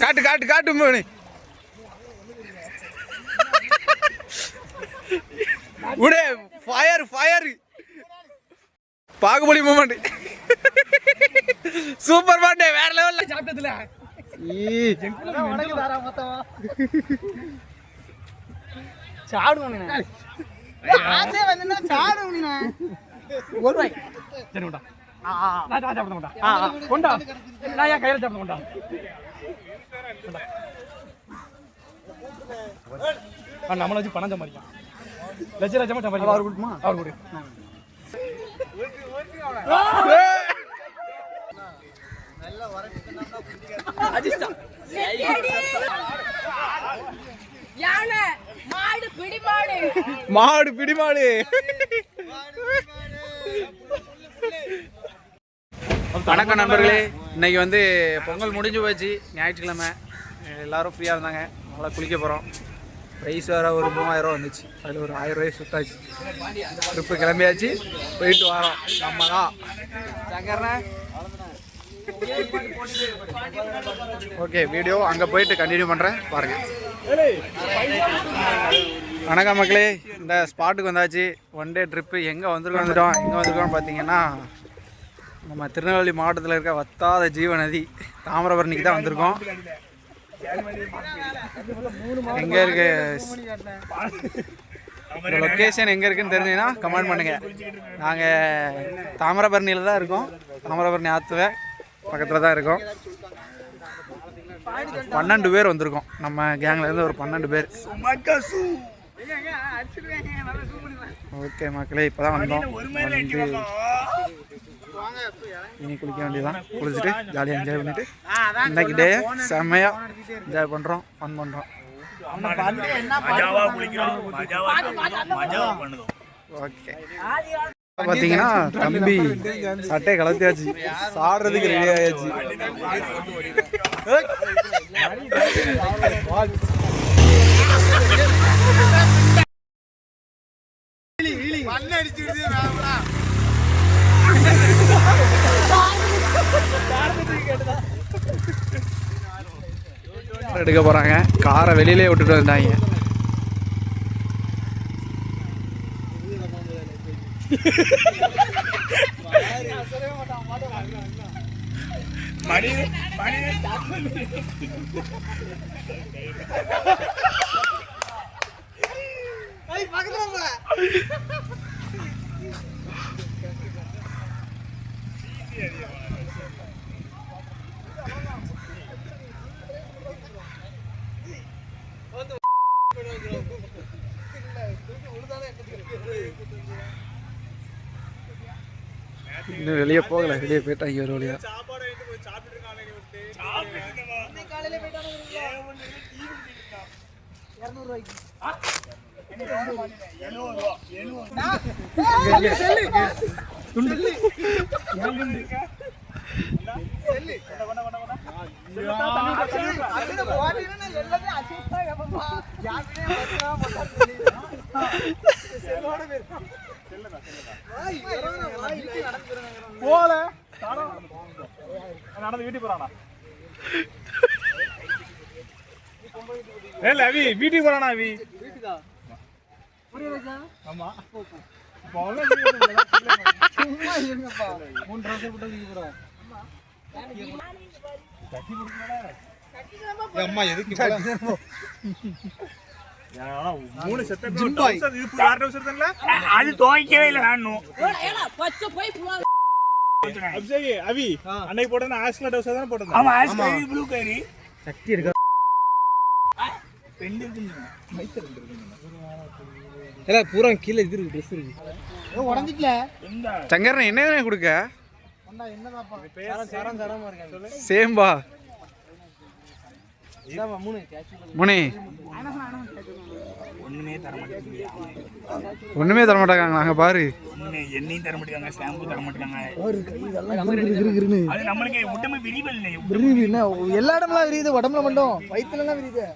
காட்டு காட்டு காட்டு மோனி. உடே fire fire Baahubali moment super Pandey வேற லெவல்ல சாப்பிட்டதுல சாடுவோம் ஆசை வந்து சாடுவோம் ஒரு ரூபாய். சரி கொண்டா நான் சாப்பிட மாட்டேன் கொண்டா நான் என் கையில் சாப்பிட கொண்டா ஆ, நம்மளை வச்சு பணம் சம்பாதிக்கலாம் லட்ச லட்சமா சம்பாதிக்கலாம் அவர் கொடுக்குமா அவர் கொடு யானை மாடு பிடி மாடு மாடு பிடி மாடு வணக்கம் நண்பர்களே. இன்னைக்கு வந்து பொங்கல் முடிஞ்சு போச்சு. ஞாயிற்றுக்கிழமை. எல்லாரும் ஃப்ரீயாக இருந்தாங்க. நல்லா குளிக்க போகிறோம் ப்ரைஸ் வேறு ஒரு மூவாயிரம் ரூபா வந்துச்சு. அதில் ஒரு ஆயிரம் ரூபாய் சுட்டாச்சு ட்ரிப்பு கிளம்பியாச்சு. போயிட்டு வரோம். நம்ம தான் ஓகே வீடியோ அங்கே போயிட்டு கண்டினியூ பண்ணுறேன் பாருங்கள் வணக்கம் மக்களே. இந்த ஸ்பாட்டுக்கு வந்தாச்சு. ஒன் டே ட்ரிப்பு எங்கே வந்திருக்கோம் வந்துட்டோம் எங்கே வந்திருக்கோம்னு பார்த்தீங்கன்னா நம்ம திருநெல்வேலி மாவட்டத்தில் இருக்க வத்தாத ஜீவநதி தாமிரபரணிக்கு தான் வந்திருக்கோம். எங்கே இருக்கு? லொக்கேஷன் எங்கே இருக்குன்னு தெரிஞ்சதுன்னா கமெண்ட் பண்ணுங்கள் நாங்கள் தாமிரபரணியில் தான் இருக்கோம். தாமிரபரணி ஆற்றுவ பக்கத்தில் தான் இருக்கோம். பன்னெண்டு பேர் வந்திருக்கோம். நம்ம கேங்ல இருந்து ஒரு பன்னெண்டு பேர். ஓகே மக்களே இப்போதான் வந்தோம். வந்து இனி குளிக்க வேண்டியதான் குளிச்சுட்டு ஜாலியாக என்ஜாய் பண்ணிட்டு இன்னைக்கு டே செம்மையாக என்ஜாய் பண்ணுறோம் ஃபன் பண்ணுறோம் மஜாவா குளிக்கிறோம் மஜாவா மஜாவா பண்ணுதோம் ஓகே பார்த்தீங்கன்னா தம்பி சட்டையை கலத்தியாச்சு சாடுறதுக்கு ரெடி ஆயாச்சு. எடுக்க போறாங்க. காரை வெளியிலே விட்டுட்டு வந்தாங்க. மணி மணி இன்னும் வெளியே போகல வெளியே போயிட்டாங்க ஒரு வழியா. போல நடந்து வீட்டுக்கு போறானா ஏ அவி வீட்டுக்கு போறானா அவி ஆமா சும்மா இருங்கப்பா மூணு ட்ரெஸ் போட்டு அம்மா எதுக்கு மூணு செத்த அது துவைக்கவே இல்லை ஏடா பச்சை போய் புவா அபிஷேக் அவி அன்னைக்கு போட்டது ஆஸ்ல டவுசர் தானே போட்டது ஆமா ஆஸ் கறி ப்ளூ கறி சக்தி இருக்கா? ரெண்டு இருக்குங்க. எல்லாம் பூரா கீழே இது இருக்கு ட்ரெஸ் இருக்கு. உடஞ்சிக்கல. சங்கரன் என்ன கொடுக்க? சேம்பா. முனி. ஒண்ணுமே தர மாட்டேங்குது ஒண்ணுமே தர மாட்டாங்க நாங்க பாரு. எண்ணெயும் தர மாட்டேங்காங்க ஷாம்பு தர இதெல்லாம் அது நம்மளுக்கு உடம்பு விரிவல் இல்லை. என்ன எல்லா இடம்லாம் விரியுது உடம்புல மட்டும். வயிற்றுலலாம் விரியுது.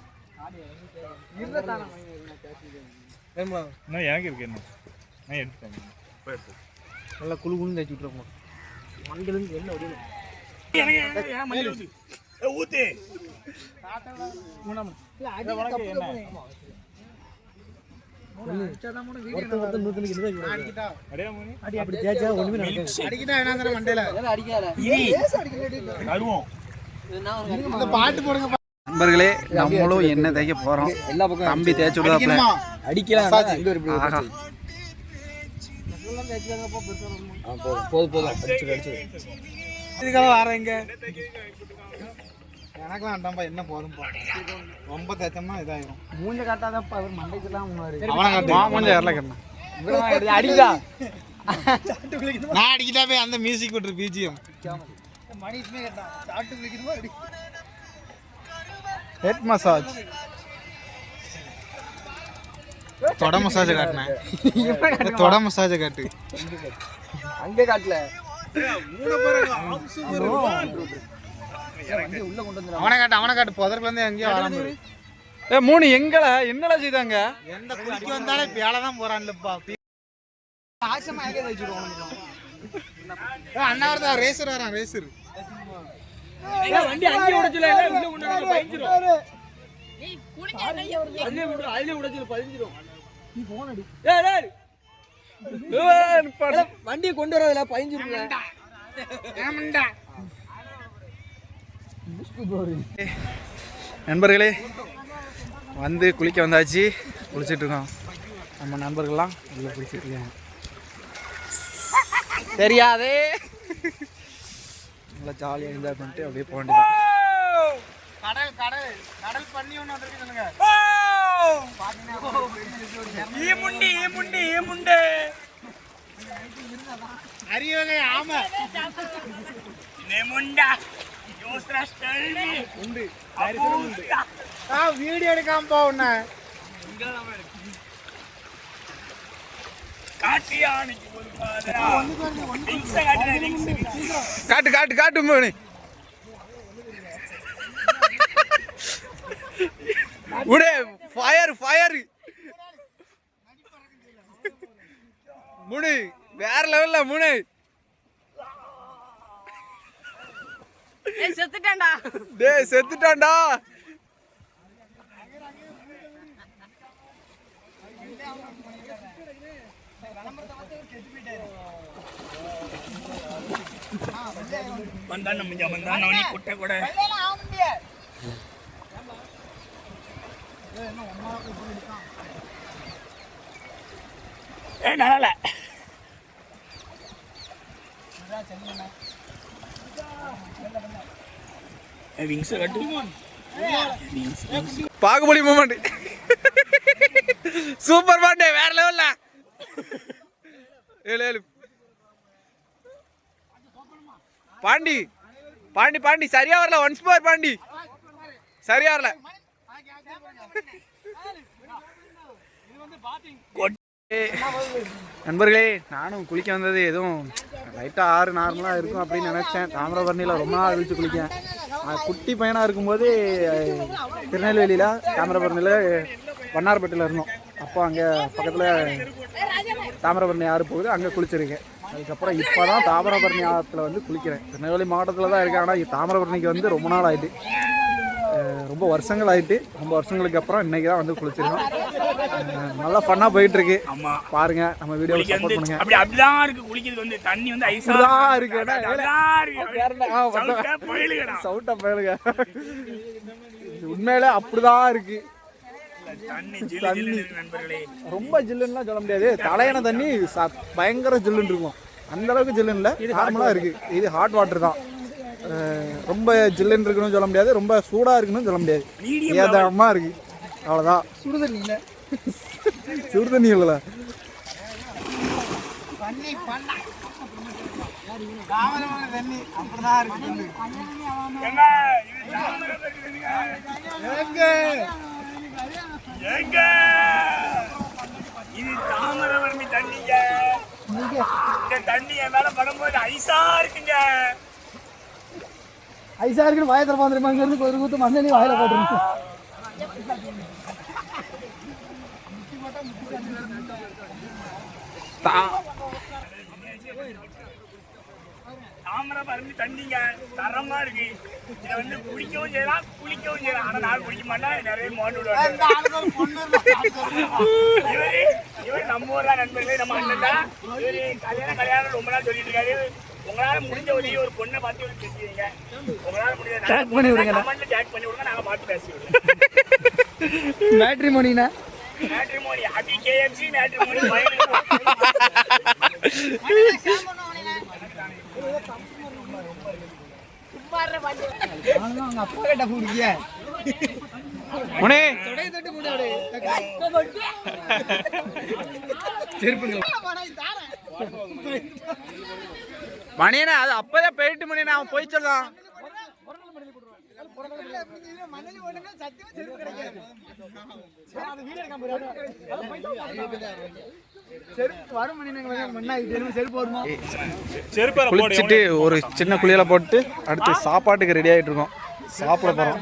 ஏம்மா? என்ன எனக்கு இருக்கு என்ன நான் எடுத்துட்டேன் நல்லா குழு குழு தேய்ச்சி விட்டுருப்போம் எனக்கு ஏன் மஞ்சள் ஊத்து. பாட்டு போடுங்க நண்பர்களே நம்மளும் என்ன தைக்க போகிறோம் எல்லா பக்கம் தம்பி தேய்ச்சி விடுவாப்ல? அடிக்கலாம் இங்க ஒரு இப்படி ஆஹா. ஆ, போதும் போதும் அடிச்சு அடிச்சு. வரேங்க எனக்கெல்லாம் வேண்டாம்ப்பா என்ன போதும்பா. ரொம்ப தேய்ச்சோம்னா இதாயிரும். மூஞ்ச காட்டாதப்பா அவர் மண்டைக்கெல்லாம் முன்னாடி அவனை காட்டு. மா கொஞ்சம் ஏறல கண்ணா. அடிக்கா நான் அடிக்கிட்டா போய் அந்த மியூசிக் விட்டுரு பிஜிஎம் மணிக்குமே கேட்டான் சாட்டு பிடிக்கணுமா அடி. ஹெட் மசாஜ் தொட மசாஜ் காட்டினேன் தொட மசாஜ் காட்டு. அங்கே காட்டல. அவனை காட்டு அவனை காட்டு. எங்கேயோ ஏ மூணு எங்களை? என்னடா செய்தாங்க? எந்த குளிக்க வந்தாலே பேல தான் போறான்லப்பா. அண்ணா வரதா ரேசர் வரான் ரேசர் வண்டி அங்கே உடைச்சல உள்ள உள்ள பதிஞ்சிரும். நீ குடிக்க என்ன ஒரு அதுலயே விடு அதுலயே உடைச்சல பதிஞ்சிரும் நீ போன் அடி வண்டியை கொண்டு வரதுல பதிஞ்சிருங்க நண்பர்களே வந்து குளிக்க வந்தாச்சு. குளிச்சிட்டு இருக்கோம் நம்ம நண்பர்கள்லாம் உள்ள குளிச்சிட்டு இருக்காங்க தெரியாதே. நல்லா ஜாலியாக என்ஜாய் பண்ணிட்டு அப்படியே போக வேண்டியதான் கடல் கடல். கடல் பண்ணி ஒன்று வந்துருக்கு சொல்லுங்க. ஈ முண்டி ஈ முண்டி ஈ முண்டே. அரியவகை ஆமா. நெமுண்டா. காட்டியானிக்கு ஒரு பாதரா லிங்க்ஸை காட்டுறேன் லிங்க்ஸ் காட்டு காட்டு காட்டு மோனி. உடே ஃபயர் ஃபயர் முனு வேற லெவல்ல முனு. ஏய் செத்துட்டேன்டா. டேய் செத்துட்டான்டா. வந்தான் நம்ம வந்தான் அவனி குட்டை கூட. ஏ நல்லா விங்ஸ் கட்டு பாகுபலி மூமெண்ட் சூப்பர் பாண்டே வேற லெவல்ல ஏழு ஏழு பாண்டி பாண்டி பாண்டி சரியா வரல ஒன்ஸ் மோர் பாண்டி சரியா வரல நண்பர்களே நானும் குளிக்க வந்தது எதுவும் லைட்டாக ஆறு நார்மலாக இருக்கும் அப்படின்னு நினச்சேன். தாமிரபரணியில் ரொம்ப நாள் கழிச்சு குளிக்கேன் குட்டி பையனாக இருக்கும்போது திருநெல்வேலியில் தாமிரபரணியில் வண்ணார்பேட்டையில் இருந்தோம். அப்போ அங்கே பக்கத்தில் தாமிரபரணி ஆறு போகுது அங்கே குளிச்சிருக்கேன். அதுக்கப்புறம் இப்போ தான் தாமிரபரணி ஆற்றுல வந்து குளிக்கிறேன். திருநெல்வேலி மாவட்டத்தில் தான் இருக்கேன் ஆனால் தாமிரபரணிக்கு வந்து ரொம்ப நாள் ஆயிட்டு. அஹ், ரொம்ப வருஷங்கள் ஆயிட்டு ரொம்ப வருஷங்களுக்கு அப்புறம் இன்னைக்கு தான் வந்து குளிச்சிருக்கோம். நல்லா ஃபன்னாக போயிட்டு இருக்கு ஆமா. பாருங்க நம்ம வீடியோ சப்போர்ட் பண்ணுங்க. அப்படி அப்படிதான் இருக்கு குளிக்கிறது வந்து தண்ணி வந்து ஐஸா இப்படிதான் இருக்கு. அப்படிதான் இருக்கு. ஆ, பார்த்தா. சவுட்டா போயிடுங்க. உண்மையிலே அப்படிதான் இருக்கு. தண்ணி ரொம்ப ஜில்லுன்னுலாம் சொல்ல முடியாது. தலையண தண்ணி பயங்கர ஜில்லுன்னு இருக்கும். அந்த அளவுக்கு ஜில்லுன்னு இல்லை நார்மலாக இருக்கு. இது ஹாட் வாட்டர் தான். ரொம்ப ஜில்லுன்னு இருக்குன்னு சொல்ல முடியாது ரொம்ப சூடாக இருக்குன்னு சொல்ல முடியாது. ஏதாமமாக இருக்கு. அவ்வளோதான் இல்லை இல்லைல்ல தண்ணி பண்ண. தாமரமான தண்ணி. எங்க? இது தண்ணிங்க. இந்த தண்ணி என் மேல படும்போது ஐஸா இருக்குங்க. ஐசா இருக்குன்னு வாயை திறப்பா வந்துருமா இங்க இருந்து ஒரு குத்து மண்ணி வாயில போட்டுருங்க. தாமிரபரணி தண்ணிங்க. தரமா இருக்கு. இதை வந்து குடிக்கவும் செய்யலாம் குளிக்கவும் செய்யலாம். ஆனா நான் குடிக்க மாட்டேன் நிறைய மோண்டு விடுவாங்க. இவரு இவர் நம்ம ஊர் தான் நண்பர்களே நம்ம அண்ணன் தான். இவரு கல்யாணம் கல்யாணம் ரொம்ப நாள் சொல்லிட்டு இருக்காரு. உங்களால முடிஞ்ச உதவி ஒரு பொண்ணை பார்த்து பேசுவீங்க உங்களால முடிஞ்ச Tag பண்ணி விடுங்க. டேக் பண்ணி விடுங்க நாங்க பார்த்து பேசி விடுறோம். மேட்ரிமோனி ஹாப்பி கேஎம்சி மேட்ரிமோனி அப்பா கிட்ட முனே தொட்டு முடியாது மணியனே அது அப்பதான் போயிட்டு மணியனே அவன் போய் சொல்றான். மணி குளிச்சுட்டு ஒரு சின்ன குளியல போட்டு அடுத்து சாப்பாட்டுக்கு ரெடி ஆயிட்டு இருக்கோம். சாப்பிட போறோம்.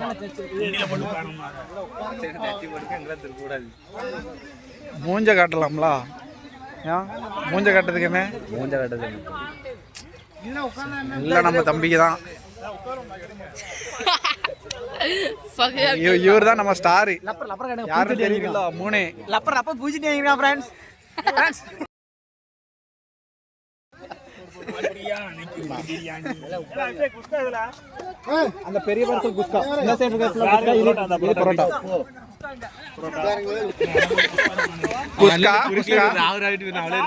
மூஞ்ச காட்டலாம்ல? ஏன் மூஞ்ச காட்டுறதுக்கு என்ன? மூஞ்ச காட்டுறதுக்கு இல்லை நம்ம தம்பிக்கு தான். இவர் தான் நம்ம ஸ்டாரு லப்பர் லப்பர் கடை யாரும் தெரியல மூணே. லப்பர் அப்ப பூச்சிட்டு வைங்க ஃப்ரெண்ட்ஸ் அந்த பெரிய பார்சல் குஸ்கா. இந்த சைடு குஸ்கா? இது பரோட்டா. நான்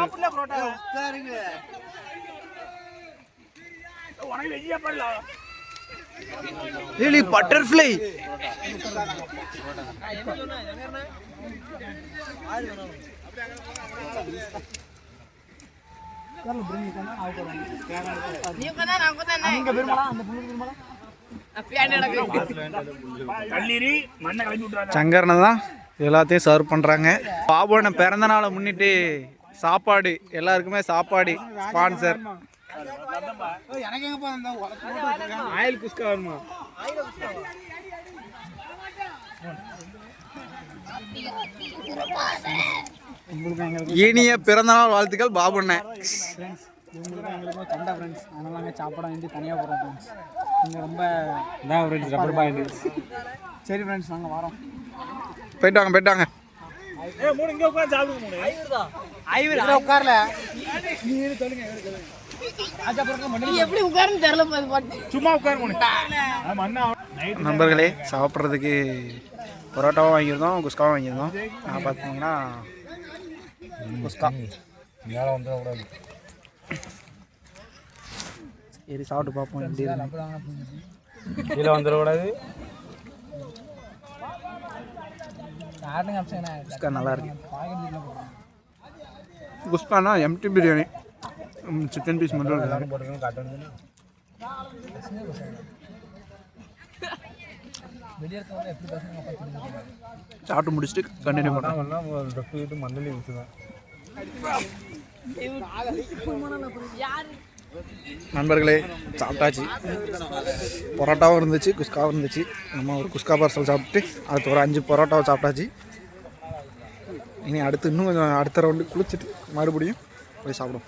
சங்கரனை தான் எல்லாத்தையும் சர்வ் பண்ணுறாங்க பாபுன பிறந்த நாளை முன்னிட்டு சாப்பாடு எல்லாருக்குமே சாப்பாடு ஸ்பான்சர் எனக்கு எங்கப்பா அந்த ஆயில் குஸ்கா வருமா இனிய பிறந்தநாள் வாழ்த்துக்கள் பாபுண்ணே ஃப்ரெண்ட்ஸ் இவங்களுக்கு எங்களுக்கும் சண்டை ஃப்ரெண்ட்ஸ் அதனால நாங்கள் சாப்பிட வேண்டி தனியாக போகிறோம் ஃப்ரெண்ட்ஸ் நீங்கள் ரொம்ப ஃப்ரெண்ட்ஸ் ரப்பர் பாயிண்ட் சரி ஃப்ரெண்ட்ஸ் நாங்கள் வரோம். போயிட்டு வாங்க போயிட்டு வாங்க ஐவர் உட்காரல. நீ எப்படி உட்காருன்னு தெரியல பாரு பாட்டு. நண்பர்களே சாப்பிட்றதுக்கு பரோட்டாவும் வாங்கியிருந்தோம் குஸ்காவும் வாங்கியிருந்தோம். நான் பார்த்தீங்கன்னா குஸ்கா. சரி சாப்பிட்டு பார்ப்போம் எப்படி. கீழே வந்துடக்கூடாது. குஸ்கா நல்லா இருக்கு. குஸ்கானா எம்டி பிரியாணி. சிக்கன் பீஸ் மட்டும் சாப்பிட்டு முடிச்சுட்டு கண்டினியூ பண்ணுறோம் டொக்கு மண்ணலி ஊற்றுதான் யாரு நண்பர்களே சாப்பிட்டாச்சு. பரோட்டாவும் இருந்துச்சு குஸ்காவும் இருந்துச்சு. நம்ம ஒரு குஸ்கா பார்சல் சாப்பிட்டு அடுத்து ஒரு அஞ்சு பரோட்டாவை சாப்பிட்டாச்சு. இனி அடுத்து இன்னும் கொஞ்சம் அடுத்த ரவுண்டு குளிச்சுட்டு மறுபடியும் போய் சாப்பிடுவோம்.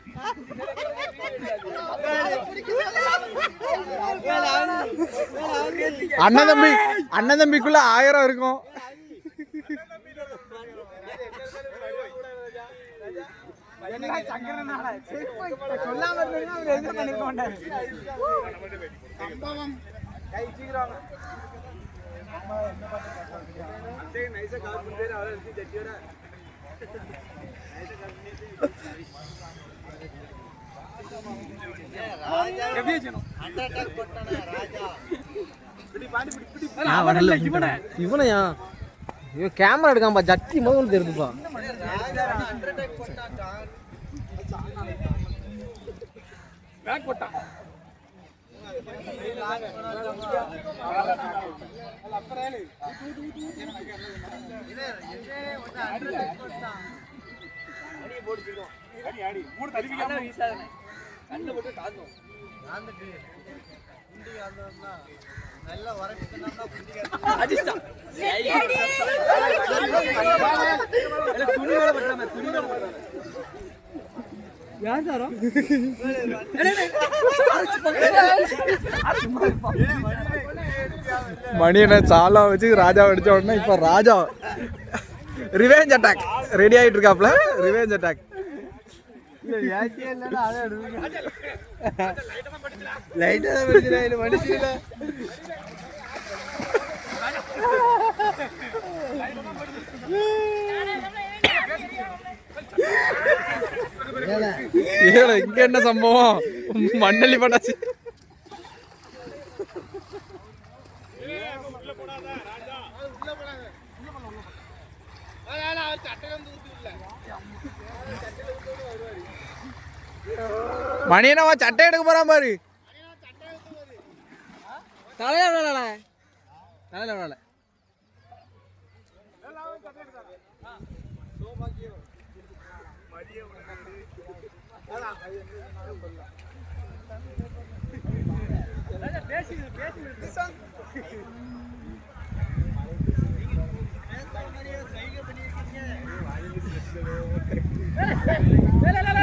அண்ணன் தம்பி அண்ணன் தம்பிக்குள்ள ஆயிரம் இருக்கும் சொல்லாம இருந்தீங்கன்னா அவர் எதுவும் பண்ணிருக்க மாட்டாரு இவனையா ஐயோ கேமரா எடுக்காம்பா ஜட்டி முதல்ல தெரியுதுப்பா மணி என்ன சாலா வச்சு ராஜா அடிச்ச உடனே இப்போ ராஜா. ரிவேஞ்ச் அட்டாக் ரெடி ஆயிட்டு இருக்காப்ல? ரிவேஞ்ச் அட்டாக் லைட்டா தான் படிக்கிறேன் மனுஷன் ஏல இங்க என்ன சம்பவம்? மண்ணலி பட்டாச்சு. மணி என்னவா சட்டை எடுக்க போறான் பாரு. தலையில விழல தலையில. விளாட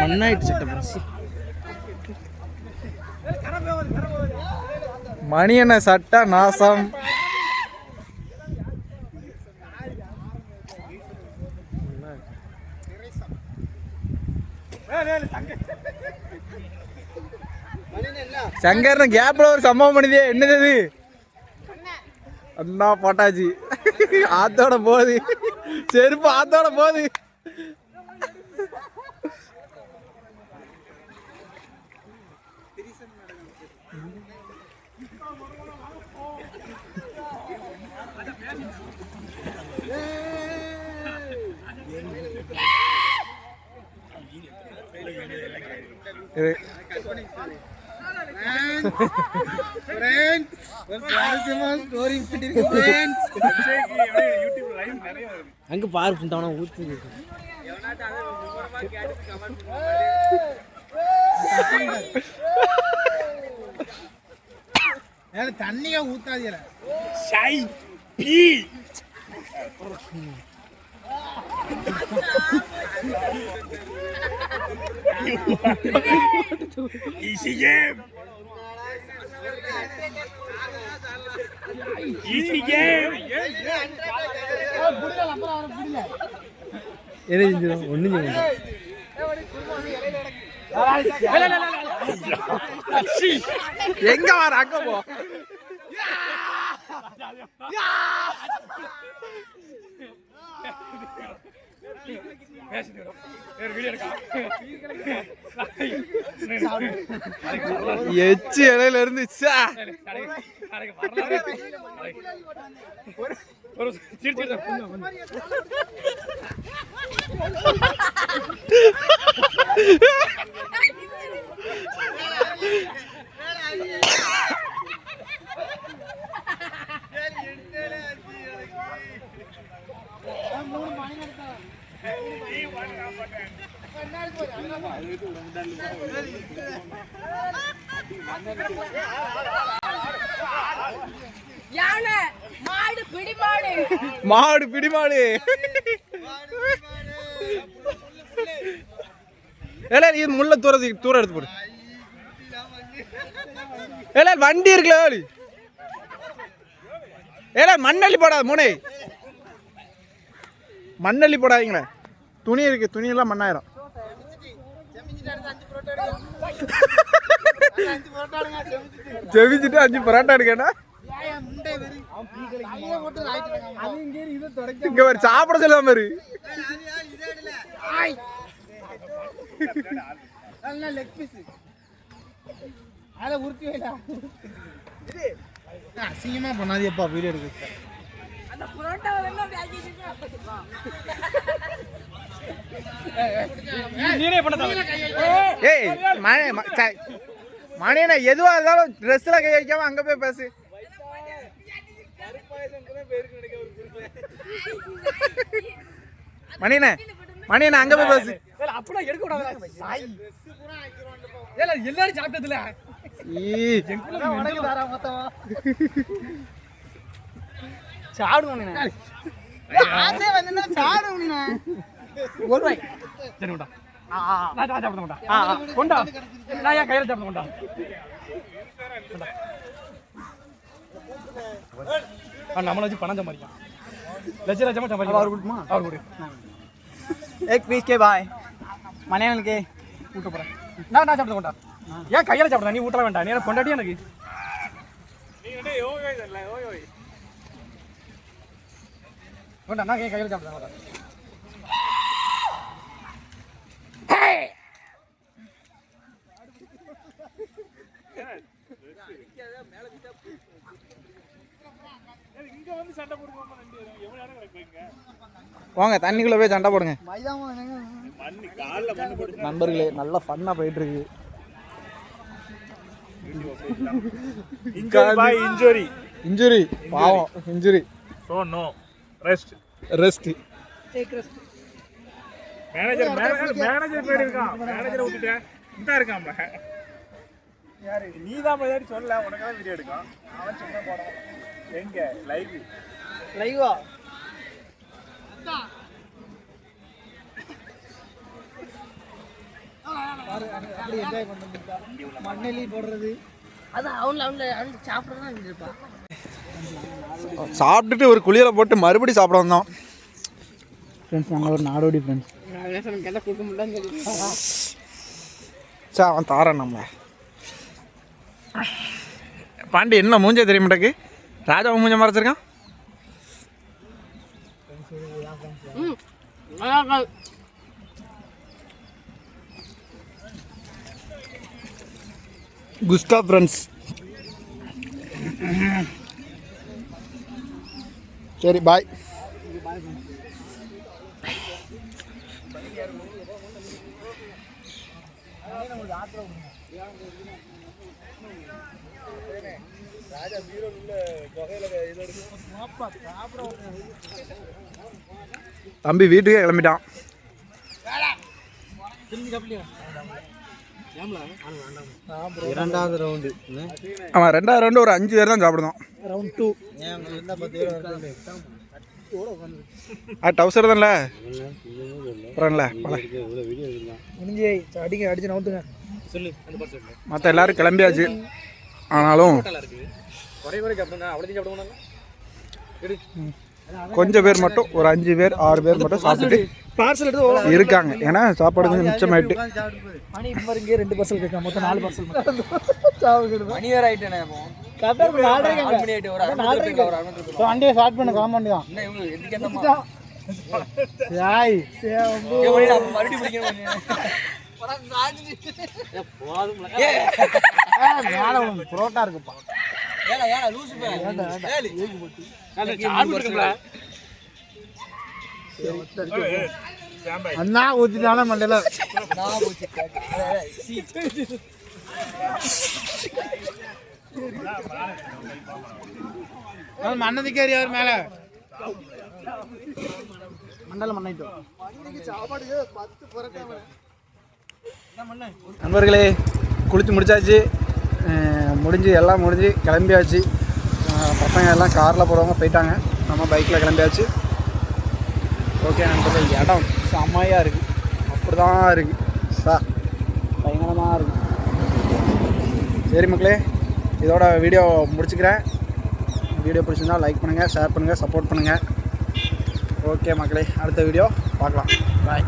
மண்ணாயிடுச்சு மணி என்ன சட்டா நாசம். சங்கர் கேப்ல ஒரு சம்பவம் பண்ணுதே என்னது அண்ணா போட்டாச்சு. ஆத்தோட போகுது. செருப்பு ஆத்தோட போகுது. இது அங்க பாரு புண்டாவனா ஊத்து தண்ணியா பீ Easy game. Easy game. எதை செஞ்சிடும் ஒன்றும் செய்ய மாட்டோம் எங்க வர அங்க போ எச்சு இடையில இருந்துச்சா சா. யானை மாடு பிடி மாடு மாடு இது முள்ள தூரத்து தூரம் எடுத்து போடு. ஏல வண்டி இருக்குல்ல ஏலே. ஏலே மண்ணள்ளி போடாது மூனை. மண்ணள்ளி போடாதீங்களே. துணி இருக்கு துணி எல்லாம் மண்ணாயிரம். ஜெபிச்சுட்டு அஞ்சு பரோட்டா எடுக்கேன்னா? இங்க ஒரு சாப்பிட லெக் பீஸ் அதை உருட்டி வைடா அசிங்கமா பண்ணாதியப்பா வீடியோ எடுக்க ஆக்கி வச்சிருக்கேன். ஏய் ம- ம- ச- மணியண்ணா எதுவாக இருந்தாலும் ட்ரெஸ்ஸில் கை வைக்காம அங்கே போய் பேசு. மணியண்ணே மணியண்ணா அங்கே போய் பேசு. அப்படிலாம் எடுக்க கூடாது ஏல எல்லாரும் சாப்பிட்டதுல. ஈ உனக்கு ஒரு சரி உண்டா கொண்டா நான் ஏன் கையில் சாப்பிட கொண்டா நம்மளை வச்சு பணம் சம்பாதிக்கலாம் லட்ச லட்சமாக சம்பாதிக்கலாம் அவர் கொடுக்குமா அவர் கொடு எக் பீஸ் கே பாய் மனைவனுக்கு ஊட்ட போகிறேன் நான் நான் சாப்பிட கொண்டா ஏன் கையில் சாப்பிட நீ ஊட்ட வேண்டாம் நீ கொண்டாடி எனக்கு வேண்டாம் நான் ஏன் கையில் சாப்பிட வேண்டாம் வாங்க தண்ணிக்குள்ளே போய் சண்டை போடுங்க. நண்பர்களே நல்ல ஃபன்னாக போயிட்டு இருக்கு இன்ஜுரி இன்ஜுரி பாவம் injury so no rest rest manager manager manager போயிட்டு இருக்கான் மேனேஜரை விட்டுட்டேன் இந்த இருக்கான் யாரு? நீ தான் போய் சொல்ல உனக்கு தான் வீடியோ எடுக்கான். அவன் சொன்ன படம் எங்க? லைவ் லைவா மண்ணெலி போடுறது. அது அவன்ல அவன்ல அவன் சாப்பிடதான் இருப்பான் சாப்பிட்டுட்டு ஒரு குளியலை போட்டு மறுபடி சாப்பிட வந்தோம் ஃப்ரெண்ட்ஸ் நாங்கள் ஒரு நாடோடி ஃப்ரெண்ட்ஸ் சார் அவன் தாரான் நம்ம பாண்டி என்ன மூஞ்சே தெரிய மாட்டேக்கு ராஜா மூஞ்ச மறைச்சிருக்கான்? குஸ்டா ஃப்ரெண்ட்ஸ் சரி பாய் பாய் தம்பி வீட்டுக்கே கிளம்பிட்டான். இரண்டாவது ரவுண்டு அவன் ரெண்டாவது ரவுண்டு ஒரு அஞ்சு பேர் தான் சாப்பிடுதான் ரவுண்ட் டூ ஆ டவுசர் தான்ல? அப்புறம்ல பல முடிஞ்சு அடிக்க அடிச்சு நவுத்துங்க. மற்ற எல்லாரும் கிளம்பியாச்சு. ஆனாலும் கொஞ்சம் பேர் மட்டும் ஒரு அஞ்சு பேர் ஆறு பேர் மட்டும் சாப்பிட்டுட்டு பார்சல் எடுத்து இருக்காங்க. ஏன்னா சாப்பாடு கொஞ்சம் மிச்சமாயிட்டு. மணி இப்போ இங்கே ரெண்டு பார்சல் கேட்க மொத்தம் நாலு பார்சல் மணி வேற ஆயிட்டேனே இப்போ கரெக்டாக நாலரை மணி ஆயிட்டு ஒரு அரை மணி நேரத்துக்கு ஒரு அரை மணி நேரத்துக்கு வண்டியை ஸ்டார்ட் பண்ண காமாண்டி தான். என்ன இவங்க எதுக்கு என்னமா யாய். மறுபடியும் பிடிக்கணும் மேலே புரோட்டா இருக்குப்பா. ஏடா ஏடா லூசு பே. ஏலி அண்ணா நான் போச்சு மண்ணதிக்காரி அவர் மேலே? மண்டல மண்ணிட்டோம் நண்பர்களே குளித்து முடிச்சாச்சு. முடிஞ்சு எல்லாம் முடிஞ்சு கிளம்பியாச்சு. பசங்க எல்லாம் காரில் போகிறவங்க போயிட்டாங்க. நம்ம பைக்கில் கிளம்பியாச்சு. ஓகே நண்பர்கள் இடம் செம்மையாக இருக்குது அப்படி தான் இருக்குது சா பயங்கரமாக இருக்குது சரி மக்களே இதோட வீடியோ முடிச்சுக்கிறேன். வீடியோ பிடிச்சிருந்தா லைக் பண்ணுங்கள் ஷேர் பண்ணுங்கள் சப்போர்ட் பண்ணுங்கள் ஓகே மக்களே அடுத்த வீடியோ பார்க்கலாம். பாய்